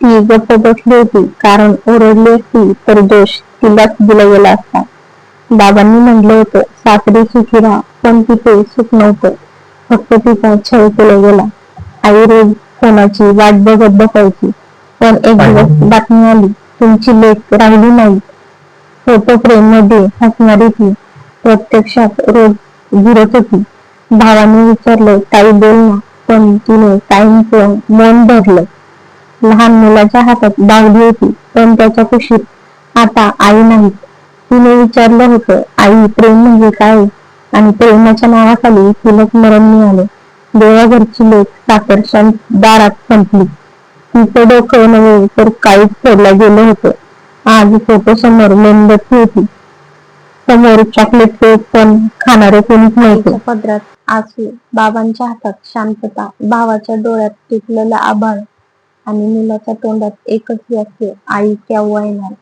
ती गप्प बसली होती. कारण ओरडली असती तर दोष तिलाच दिला गेला असता. बाबांनी म्हटलं होतं सासरी सुखी राहा पण तिथे सुख नव्हतं. फक्त तिचा छळ केला गेला. आई रोज कोणाची वाट बघत बसायची. पण एक दिवस बातमी आली तुमची लेख राहिली नाही. फोटो फ्रेममध्ये हसणारी ती प्रत्यक्षात रोज गिरत होती. भावाने विचारलं ताई बोल ना. पण तिने ताईंचं मन धरलं लहान मुलाच्या हातात बाहुली होती पण त्याच्या कुशीत आता आई नाही तिने विचारलं होतं आई प्रेम म्हणजे काय? आणि प्रेमाच्या नावाखाली तिला मरण मिळालं. देवाघरची लेख साखरच्या दारात संपली. तिचं डोकं नव्हे तर काहीच फोडलं गेलं होतं. आज फोटो समोर मेणबत्ती होती समोर चॉकलेट केक पण खाणारे कोणीच नव्हते. पदरात आसू बाबांच्या हातात शांतता भावाच्या डोळ्यात टिकलेला आभाळ आणि मुलाच्या तोंडात एकच वाक्य आई केव्हा येणार